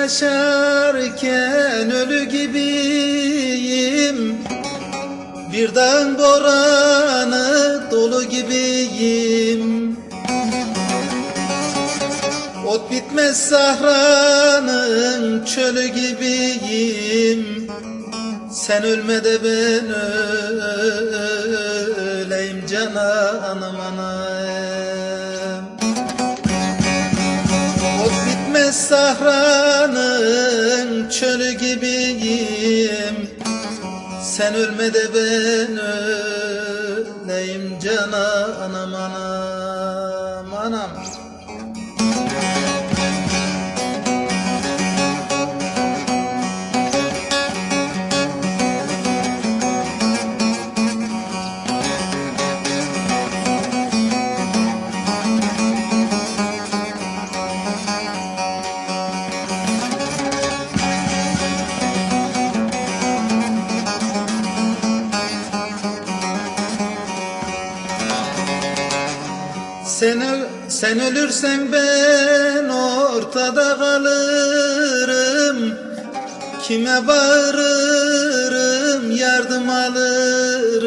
yaşarken ölü gibiyim. Bir dağın boranı dolu gibiyim. Ot bitmez sahranın çölü gibiyim. Sen ölme de ben öleyim cananım anam sahranın çölü gibiyim. Sen ölme de ben öleyim cananım anam anam Sen, sen ölürsen ben ortada kalırım. Kime bağırırım yardım alırım.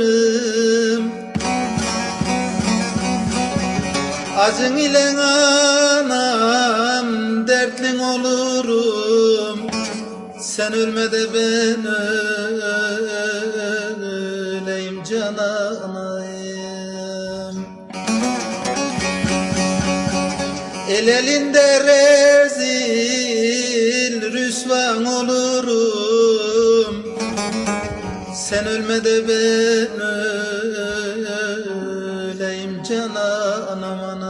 Acın ile anam dertlin olurum. Sen ölme de ben öleyim cananayım El elinde rezil rüsvan olurum. Sen ölme de ben öleyim cananam anam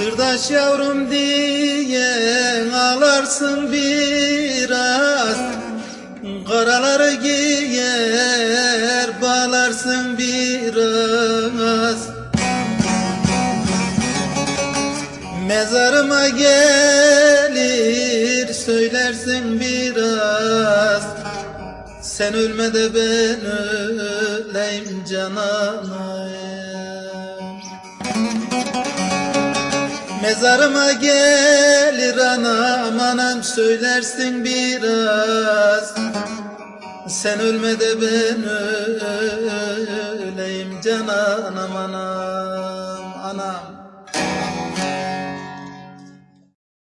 Sırdaş yavrum diye ağlarsın biraz. Karaları giyer bağlarsın biraz. Mezarıma gelir söylersin biraz. Sen ölme de ben öleyim cananım Mezarıma gelir anam anam söylersin biraz. Sen ölme de ben öleyim cananam anam